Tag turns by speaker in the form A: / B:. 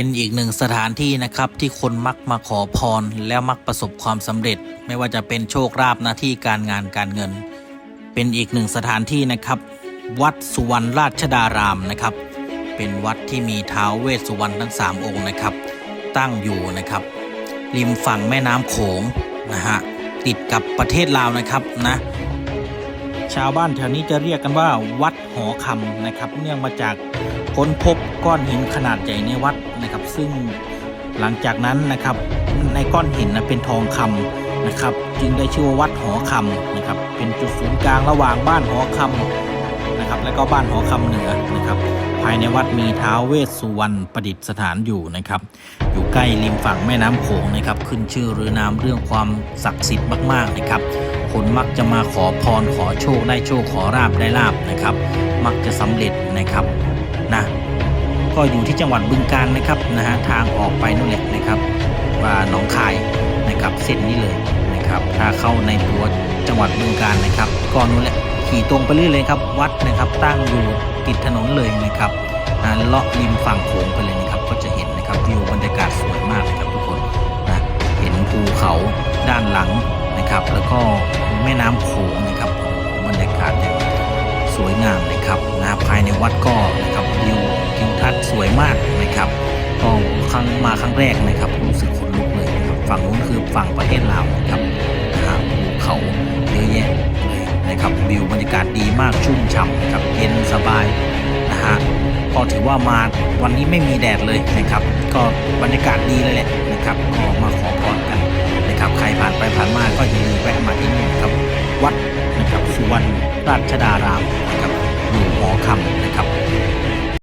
A: เป็นอีกหนึ่งสถานที่นะครับที่คนมักมาขอพรแล้วมักประสบความสำเร็จ ไม่ว่าจะเป็นโชคลาภหน้าที่การงานการเงิน เป็นอีกหนึ่งสถานที่นะครับ วัดสุวรรณราชดารามนะครับ เป็นวัดที่มีท้าวเวสสุวรรณทั้งสามองค์นะครับ ตั้งอยู่นะครับ ริมฝั่งแม่น้ำโขงนะฮะติดกับประเทศลาวนะครับนะชาวบ้านแถวนี้จะเรียกกันว่าวัดหอคำนะครับ เนื่องมาจากค้นพบก้อนหินขนาดใหญ่ในวัด นะครับ ซึ่งหลังจากนั้นนะครับในก้อนหินนะเป็นทองคำนะครับ จึงได้ชื่อว่าวัดหอคำนะครับ เป็นจุดศูนย์กลางระหว่างบ้านหอคำนะครับ และก็บ้านหอคำเหนือนะครับ ภายในวัดมีท้าวเวสสุวรรณประดิษฐานอยู่นะครับ อยู่ใกล้ริมฝั่งแม่น้ำโขงนะครับ ขึ้นชื่อหรือนามเรื่องความศักดิ์สิทธิ์มาก ๆนะครับคนมักจะมาขอพรขอโชคได้โชคขอราบได้ลาบนะครับ มักจะสำเร็จนะครับนะ ก็อยู่ที่จังหวัดบึงกาฬนะครับนะฮะทางออกไปนู่นแหละนะครับว่าหนองคายนะครับเส้นนี้เลยนะครับถ้าเข้าในตัวจังหวัดบึงกาฬนะครับก็นู่นแหละขี่ตรงไปเรื่อยเลยครับวัดนะครับตั้งอยู่ติดถนนเลยนะครับนะเลาะริมฝั่งโขงไปเลยนะครับก็จะเห็นนะครับวิวบรรยากาศสวยมากเลยครับทุกคนนะเห็นภูเขาด้านหลังนะครับ แล้วก็แม่น้ำโขงนะครับบรรยากาศอย่าง สวยงามนะครับนะภายในวัดก็นะครับวิวทิวทัศน์สวยมากนะครับก็ครั้งมาครั้งแรกนะครับรู้สึกขนลุกเลยนะครับฝั่งนู้นคือฝั่งประเทศลาวนะครับนะฮะภูเขาเยอะแยะเลยนะครับวิวบรรยากาศดีมากชุ่มฉ่ำนะครับเย็นสบายนะฮะก็ถือว่ามาวันนี้ไม่มีแดดเลยนะครับ ก็บรรยากาศดีเลยแหละนะครับก็มาขอพรกันนะครับใครผ่านไปผ่านมาก็อย่าลืมแวะมาที่นี่นะครับวัดนะครับสุวรรณราชดาามนะครับอยู่หอคำนะครับ